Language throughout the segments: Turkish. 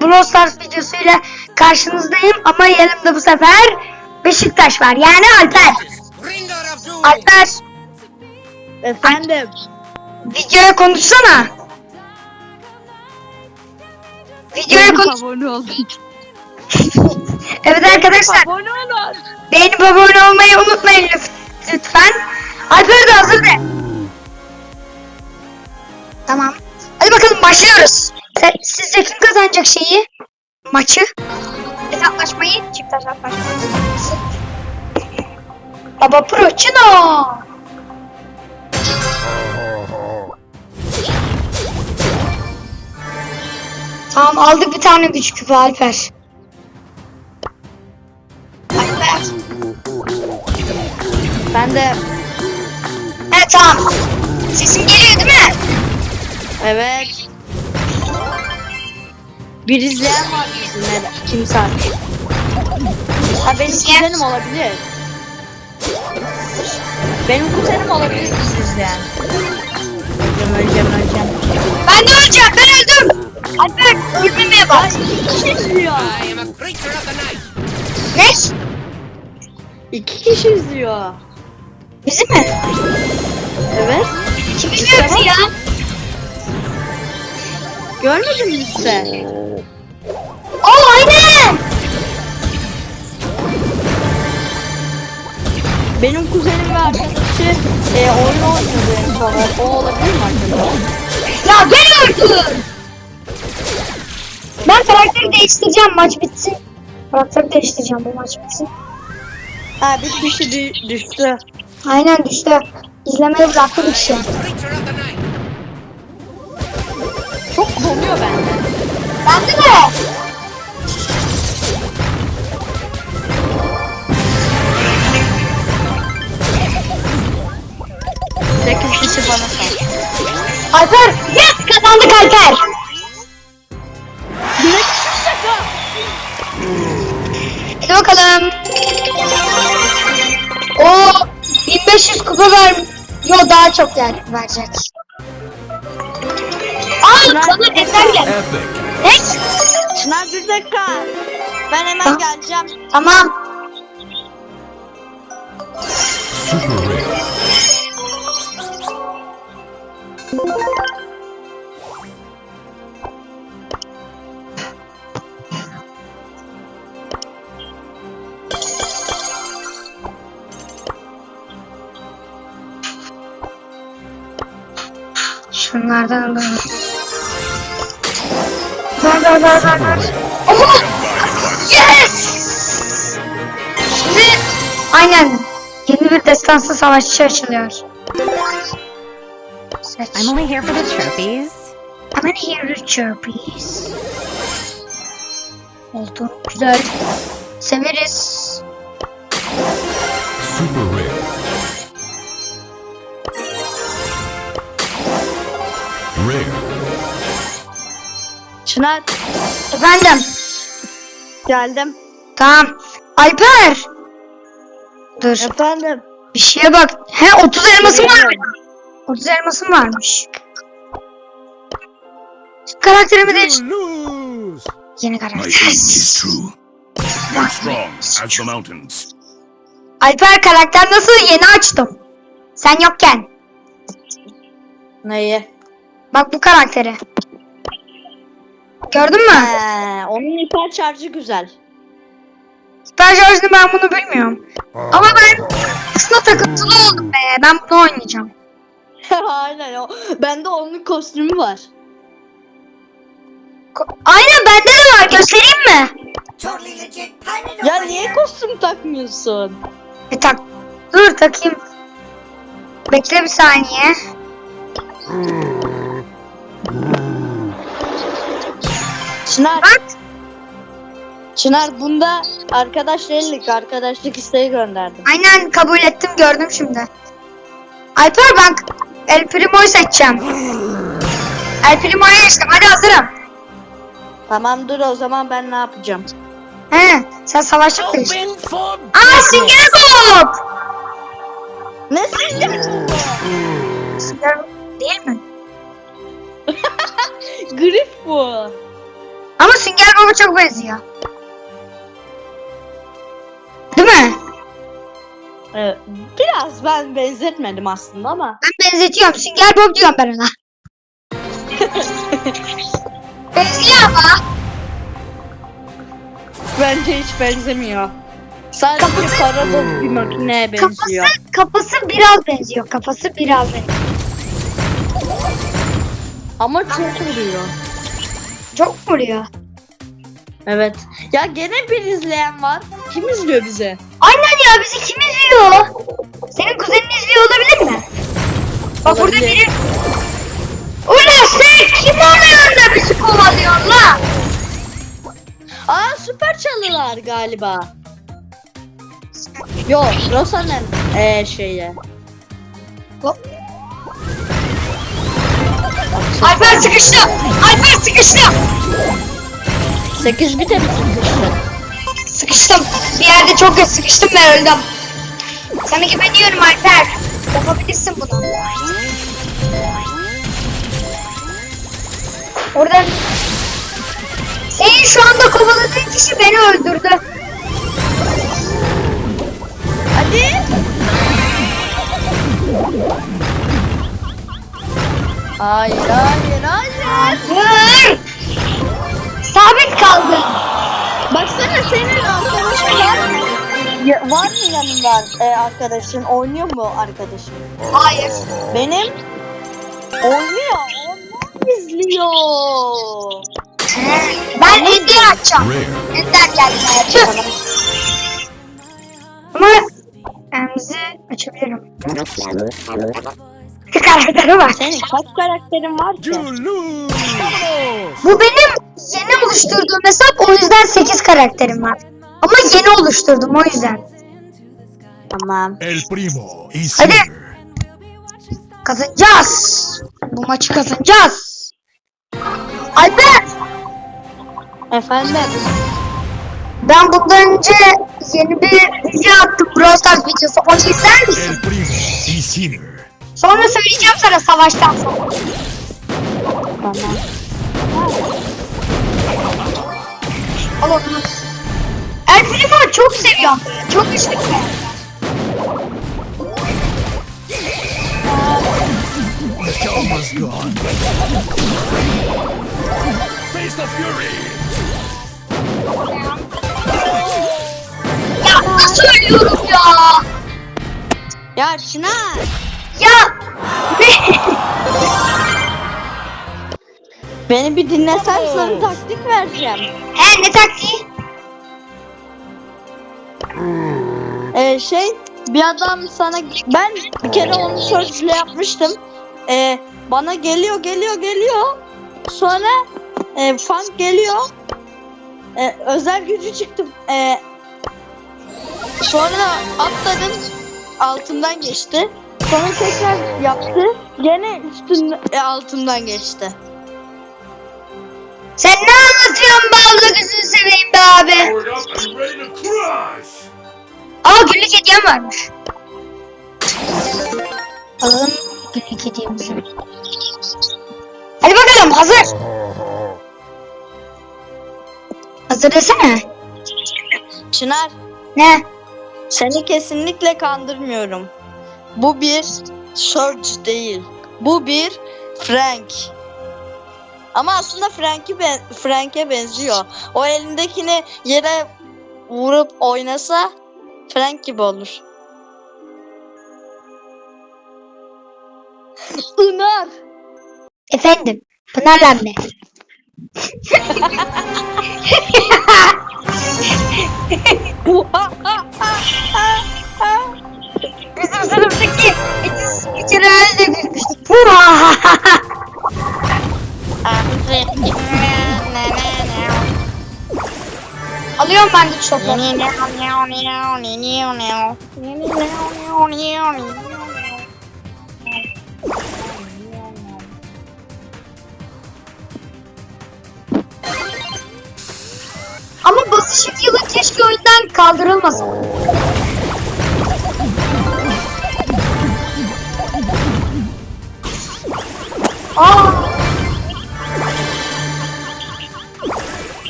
bir Brawl Stars videosuyla karşınızdayım ama yanımda bu sefer Beşiktaş var. Yani Alper. Alper Efendim. videoya konuşsana. Videoya konuş. abone. Evet arkadaşlar Abone olun. beğenip abone olmayı unutmayın lütfen. Alper de hazır de. Tamam. Hadi bakalım başlıyoruz. Se- Sizce kim kazanacak şeyi? Maçı? Hesaplaşmayı, çift hesaplaşmayı. Baba Pro Çino. Tamam aldık bir tane güç küpü Alper. Alper. Ben de Evet tamam. Sesim geliyor değil mi? evet. Bir izleyen var bizim neden? Kimse artık. Ha benim kuzenim olabilir. Benim kuzenim olabilir siz izleyen. Öleceğim öleceğim öleceğim. Ben de öleceğim. Ben öldüm. Alper ölmemeye bak. İki kişi izliyor. I am a creature of the night! Ne? İki kişi izliyor. Bizi mi? Evet. Kim izliyor ya? Görmedin mi sen? Benim kuzenim ve arkadaşı e, oyun oynuyordu en son. O olabilir mi acaba? Ya ben öldüm. Ben karakteri değiştireceğim maç bitsin. Karakteri değiştireceğim bu maç bitsin. Ha bir kişi dü- düştü. Aynen düştü. İzlemeyi bıraktı bir kişi. Çok konuyor bende. Bende de. Sekiz kişi bana sar. Alper yes kazandık Alper. Hadi bakalım. O 1500 kupa ver. Yo daha çok yer verecek. Aa sana ender gel. Ne? Çınar bir dakika. Ben hemen Tamam. geleceğim. Tamam. Super Şunlardan alalım. Ver ver ver ver ver. Oha! Yes! Şimdi aynen yeni bir destansı savaşçı açılıyor. I'm only here for the trophies. I'm in here to chirpies. Oldu. Güzel. Severiz. Super Rare. Rare. Çınar Efendim. geldim. Tamam. Alper. Dur. Efendim. Bir şeye bak. He 30 elmasım var. 30 elmasım varmış. Karakterimi değiş. Yeni karakter. Alper karakter nasıl? Yeni açtım. Sen yokken. Neyi? Bak bu karakteri. Gördün mü? He, onun hiper şarjı güzel. Süper şarjını ben bunu bilmiyorum. Ama ben aslında takıntılı oldum be. Ben bunu oynayacağım. Aynen o. Bende onun kostümü var. Ko- Aynen bende de var. Göstereyim mi? Ya niye kostüm takmıyorsun? E tak. Dur takayım. Bekle bir saniye. Çınar, Bak. Çınar bunda arkadaş değillik, arkadaşlık isteği gönderdim. Aynen kabul ettim gördüm şimdi. Alper ben El Primo'yu seçeceğim. El Primo'yu seçtim. Hadi hazırım. Tamam dur o zaman ben ne yapacağım? He, sen savaşçı for Aa Sünger Bob! Ne sinir Sünger Bob değil mi? Grif bu. Ama Sünger Bob'a çok benziyor. Değil mi? Ee, biraz ben benzetmedim aslında ama. Ben benzetiyorum. Sünger Bob diyorum ben ona. benziyor ama. Bence hiç benzemiyor. Sadece Kafası- para dolu bir makineye benziyor. Kafası, kafası biraz benziyor. Kafası biraz benziyor. Ama çok vuruyor. Çok vuruyor. Evet. Ya gene bir izleyen var. Kim izliyor bizi? Aynen ya bizi kim izliyor? Senin kuzenin izliyor olabilir mi? Bak burada biri... Ulan sen kim oluyorsun da bizi kovalıyorsun la? Aa süper çalılar galiba. Yok Rosa'nın ee, şeyi. Alper sıkıştı. Alper sıkıştı. 8 bite mi sıkıştı? Sıkıştım. Bir yerde çok kötü sıkıştım ve öldüm. Sana güveniyorum Alper. Yapabilirsin bunu. Oradan... Senin şu anda kovaladığın kişi beni öldürdü. Hadi. Hayır hayır hayır. Hayır. Sabit kaldı. Baksana senin arkadaşın var mı? Ya, var mı yanında e, arkadaşın? Oynuyor mu arkadaşın? Hayır. Benim oynuyor. Onlar izliyor. Ben Ender açacağım. Ender geldi. Tüh. Ama emzi açabilirim. Karakteri var. Senin kaç karakterin var ki? Bu benim yeni oluşturduğum hesap o yüzden 8 karakterim var. Ama yeni oluşturdum o yüzden. Tamam. El primo is Hadi. here. Kazanacağız. Bu maçı kazanacağız. Alper Efendim? ben bundan önce yeni bir video attım Brawl Stars videosu. Onu izler misin? El primo is here. Sonra söyleyeceğim sana savaştan sonra. Tamam. Al onu. El Primo çok seviyorum. Çok güçlü. The show must go on. Face the fury. Ya nasıl ölüyorum ya? Ya Çınar. Ya? Beni bir dinlesen sana taktik vereceğim. He ne taktiği? Ee, şey bir adam sana ben bir kere onu sözcüle yapmıştım. Ee, bana geliyor geliyor geliyor. Sonra e, funk geliyor. Ee, özel gücü çıktım. Ee, sonra atladım. Altından geçti. Sonra tekrar yaptı. Gene üstün e, altından geçti. Sen ne anlatıyorsun be abla gözünü seveyim be abi. Aa günlük hediyem varmış. Alalım günlük hediyemizi. Hadi bakalım hazır. Hazır desene. Çınar Ne? Seni kesinlikle kandırmıyorum. Bu bir Surge değil. Bu bir Frank. Ama aslında Frank'e ben Frank'e benziyor. O elindekini yere vurup oynasa Frank gibi olur. Inar. Efendim. Pınar'la mı? Bizim sınıftaki bir kere öyle gülmüştük. Alıyorum ben güç topları. Ama basışık yılı keşke oyundan kaldırılmasa. Aa.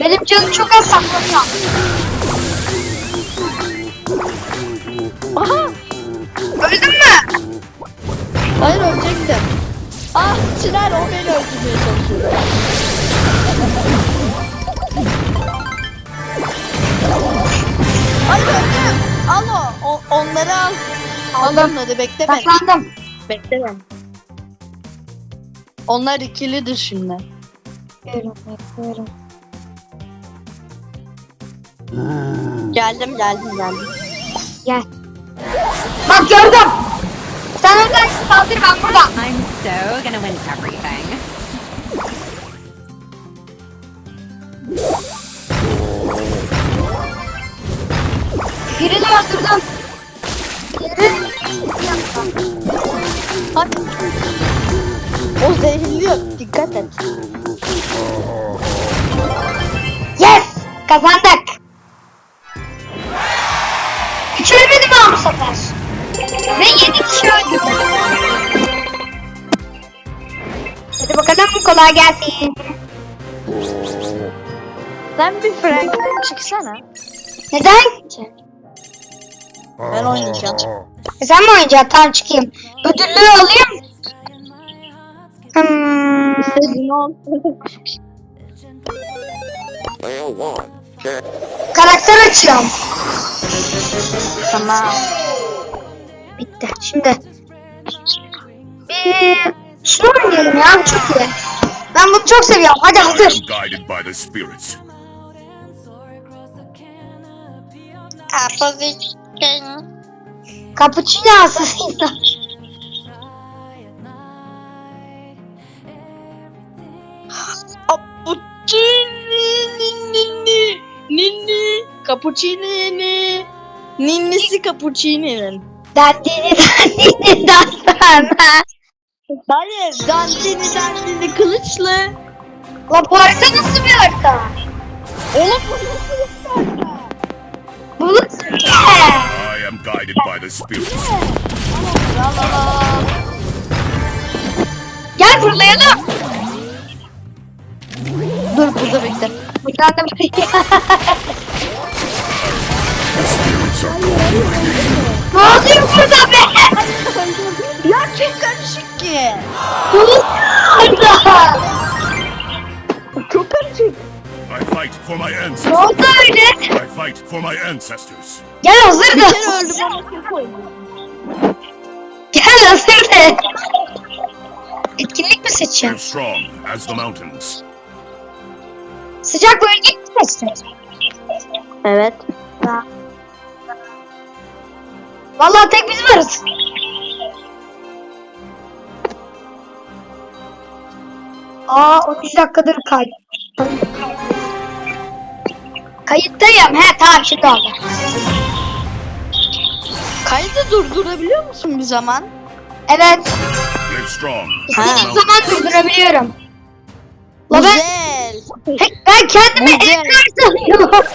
Benim canım çok az saklanıyor. Aha! Öldün mü? Hayır ölecektim. Ah Çınar o beni öldürmeye çalışıyor. Öldüm. Al o. o onları al. Al Aldım. onları bekleme. Saklandım. Bekleme. Onlar ikilidir şimdi. Bekliyorum, bekliyorum. Geldim geldim geldim. Gel. Bak gördüm. Sen oradan saldır ben buradan. I'm so gonna win everything. Birini öldürdüm. Biri... Hadi. O zehirliyor. Dikkat et. Yes! Kazandık. Hiç ölmedi mi abi bu sefer? Ve 7 kişi öldürdü. Hadi bakalım kolay gelsin. Sen bir Frank'ten çıksana. Neden? Ben oynayacağım. E sen mi oynayacaksın? Tamam çıkayım. Ödüllü alayım. Hmm. İstediğin. Karakter açıyorum. Tamam. Bitti. Şimdi. Bir şunu oynayalım ya. Çok iyi. Ben bunu çok seviyorum. Hadi hazır. guided by ninni ninni Cappuccini Ninnisi Cappuccini'nin. Dandini dandini dastana. Hayır, dandini dandini kılıçlı. La bu harita nasıl bir harita? Oğlum Bu nasıl bir yer? I am guided by the la. Gel fırlayalım. Dur burada bekle. The spirits are Ne oluyor burada be? Ya çok karışık ki. Ne oluyor? Çok karışık. I fight for my Ne ancestors. oldu öyle? I fight for my ancestors. Gel hazır Bir da. kere öldüm. Gel hazır da. Etkinlik mi seçeceğim? strong as the mountains. Sıcak bölge mi seçeceğim? Evet. Vallahi tek biz varız. Aa 13 dakikadır kayıt. Kayıttayım. He tamam şimdi oldu. Kaydı durdurabiliyor musun bir zaman? Evet. Live strong İstediğim zaman durdurabiliyorum. La ben, Güzel. Ben kendimi. Edgar sanıyorum.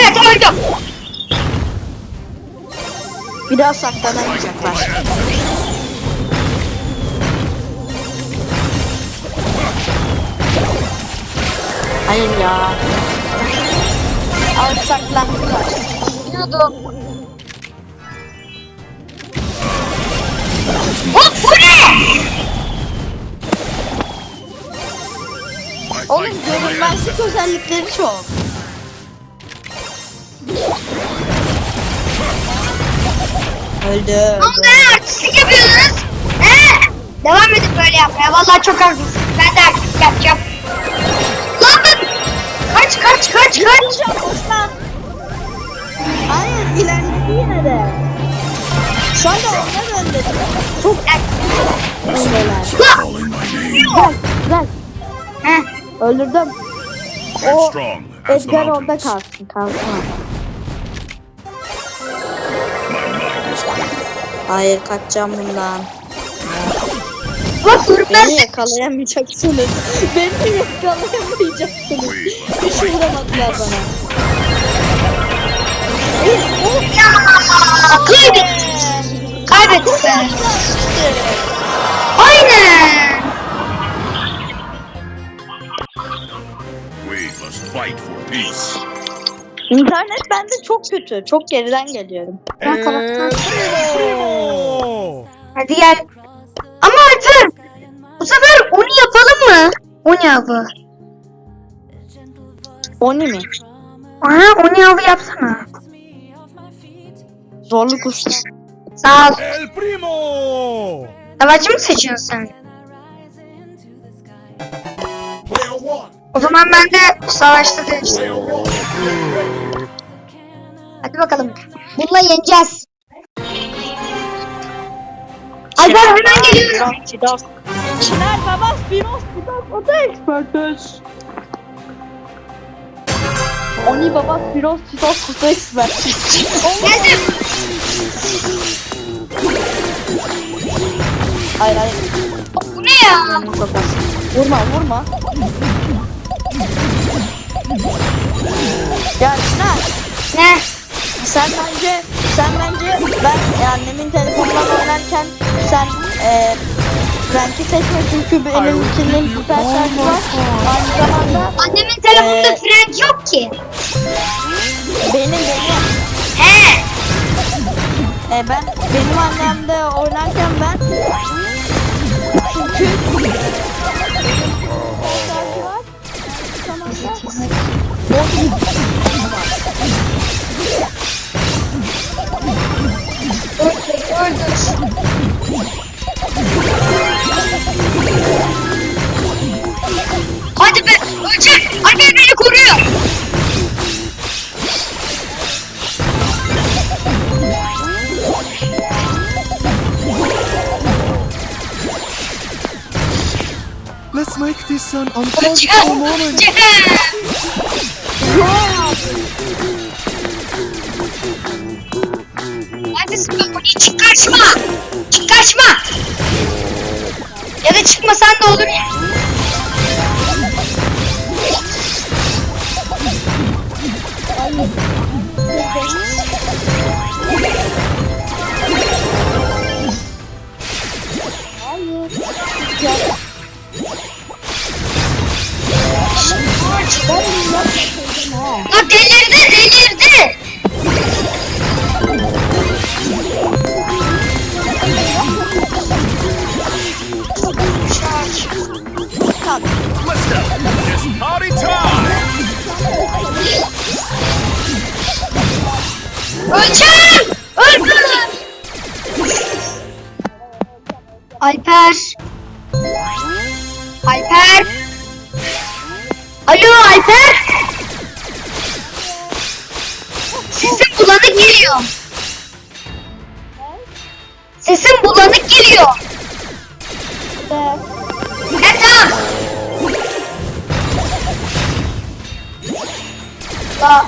Evet öldüm. Bir daha saklanamayacaklar. Hayır ya. Al saklandılar. Biliyordum. Hop bu ne? Oğlum görünmezlik özellikleri çok. Öldü. Oldu he? Artistlik yapıyorsunuz. He? Devam edin böyle yapmaya. Vallahi çok haklısınız. Ben de artistlik yapacağım. Lan ben... Kaç kaç kaç kaç. Öldürdüm. O Edgar orada kalsın. Kalsın. Hayır kaçacağım bundan. Bak. Beni yakalayamayacaksınız. Beni yakalayamayacaksınız. Hiç vuramadılar bana. Kaybettik be. Aynen. İnternet bende çok kötü. Çok geriden geliyorum. Ben taraftan- Primo. Hadi gel. Ama Alper bu sefer onu yapalım mı? Oni avı. Oni mi? Aha Oni avı yapsana. Zorluk usta. Sağ ol. El Primo. Savaşçı mı seçiyorsun sen? O zaman ben de savaşta değiştireyim. Hadi bakalım. Bununla yeneceğiz. Alper hemen geliyorum. Çınar baba Fidos Fidos o da expertüz. Oni baba Fidos Fidos o da. Geldim. Hayır hayır. Bu ne ya? Vurma vurma. Ya Çınar Ne? sen bence sen bence ben annemin telefonundan oynarken sen e, Frank'i seçme çünkü benimkinin süper şarjı var. Aynı zamanda Annemin telefonunda Ee, fren yok ki. benim benim He. E ben benim annemde oynarken ben çünkü şarkı var. Aynı make this an Öleceğim. unforgettable moment. Öleceğim. Neredesin be Moni? Çık karşıma. Çık karşıma. Ya da çıkmasan da olur ya. Alper. Sesin bulanık geliyor. Sesin bulanık geliyor. Ne tamam. La.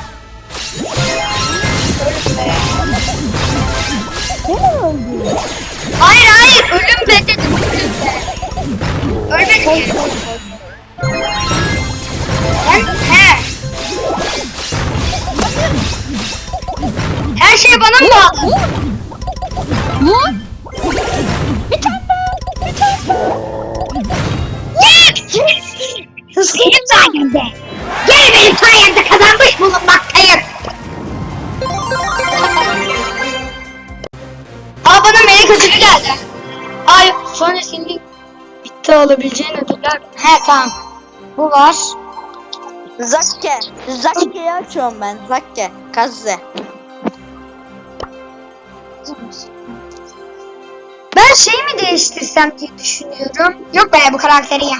Hayır hayır ölüm be dedim ölüm be. Ölmedim he. Her şey bana mı bağlı? Vur. Bir tane daha. Bir tane daha. Yes! Benim sayemde. Gel benim sayemde kazanmış bulunmaktayız. Aa bana melek ödülü geldi. Ay sonra senin bitti alabileceğin ödüller. He tamam. Bu var. Zakke. Zakke'yi açıyorum ben. Zakke. Kazze. Ben şey mi değiştirsem diye düşünüyorum. Yok be bu karakteri ya.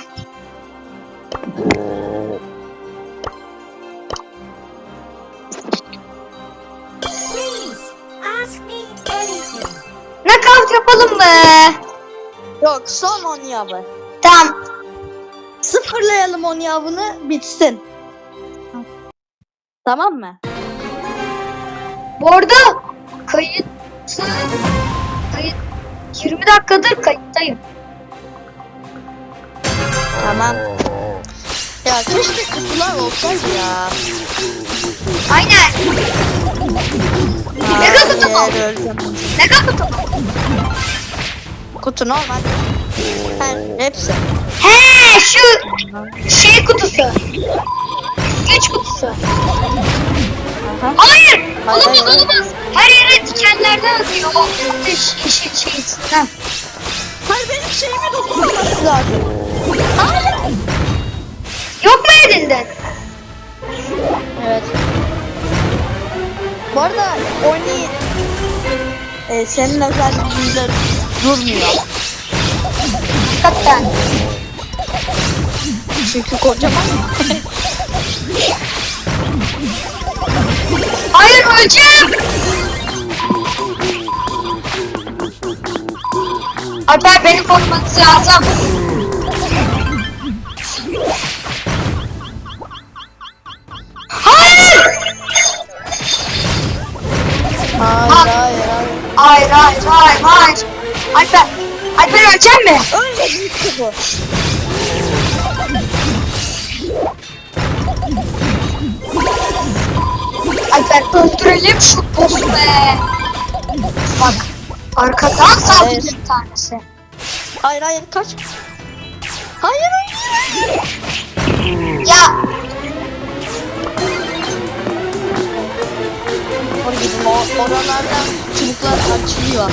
Knockout yapalım mı? Yok son on yavı. Tamam. Sıfırlayalım on yavını bitsin. Tamam mı? Bu arada kayıt kayıt 20 dakikadır kayıttayım. Tamam. Ya keşke kutular olsaydı ya. Aynen. Ne kadar kutu mu? Kadar kutu mu? Kutu normal. Her, hepsi. He şu şey kutusu. Güç kutusu. Hayır! Hayır, Olamaz hayır. olamaz. Her yere dikenlerden atıyor. O ateş yeşil şeysinden. Hayır benim şeyime dokunmaması lazım. Yok mu elinden? Evet. Bu arada Oni e, senin özelliğinde durmuyor. Hakikaten. Çünkü kocaman. Hayır öleceğim. Alper beni korumanız lazım. Hayır! Hayır hayır hayır. Hayır hayır hayır hayır. Alper, Alper öleceğim mi? Bu. Alper öldürelim şu boss'u be. Bak arkadan saldırıyor Evet. bir tanesi. Hayır hayır kaç. Hayır hayır. Ya Oraya gidin o oralardan çubuklar açılıyor.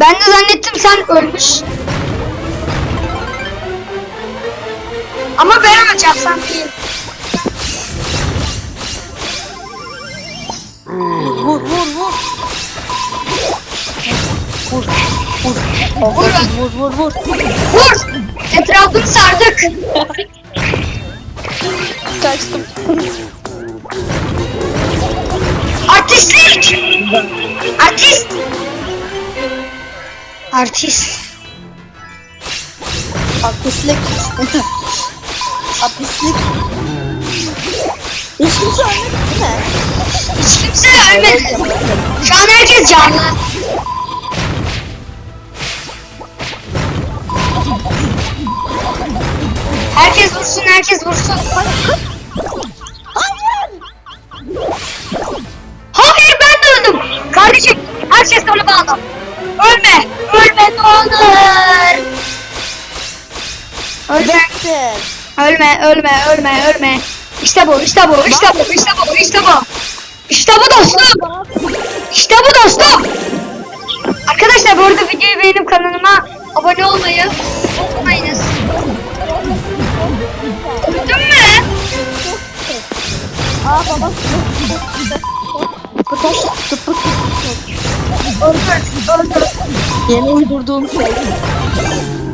Ben de zannettim sen ölmüş. Ama ben öleceğim sen değil. Vur vur vur. Vur. Vur. Vur. Vur vur vur. Vur! Etrafını sardık. Kaçtım. Artistlik! Artist! Artist. Artistlik. Artistlik. Hiç kimse ölmedi değil mi? Hiç kimse ölmedi. Şu an herkes canlı. Herkes vursun, herkes vursun. Hayır. Hayır ben de öldüm. Kardeşim herkes sana bağlı. Ölme. Ne olur. Ölme. Bektir. Ölme, ölme, ölme, ölme. İşte bu, işte bu, işte bu, işte bu, işte bu. İşte bu dostum. İşte bu dostum. Arkadaşlar bu arada videoyu beğenip kanalıma abone olmayı unutmayınız. Öldün mü? Aa baba. Bu taş tıpık. Öldür, öldür. Yeni uydurduğum şey.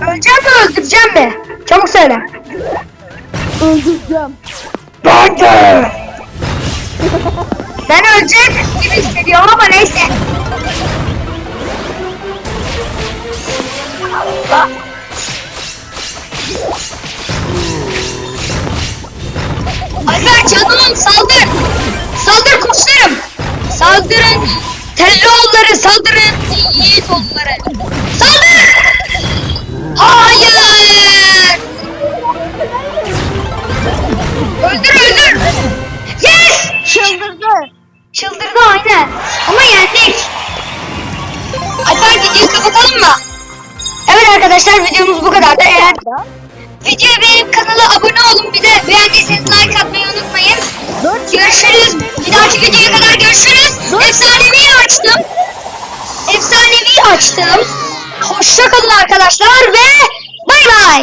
Öleceğim mi öldüreceğim mi? Çabuk söyle. Öldüreceğim. Ben de. Ben ölecek gibi hissediyorum ama neyse. Alper canım saldır. Saldır kuşlarım. Saldırın. Telloğulları saldırın. Yiğit oğulları. Saldır. Hayır. Öldür öldür. Yes. Çıldırdı. Çıldırdı aynen. Ama yendik. Alper videoyu kapatalım mı? Evet arkadaşlar videomuz bu kadardı. Eğer videoyu beğenip kanala abone olun. Bir de beğendiyseniz like atmayı unutmayın. Görüşürüz. Bir dahaki videoya kadar görüşürüz. Efsanevi açtım efsanevi açtım. Hoşçakalın arkadaşlar ve bay bay.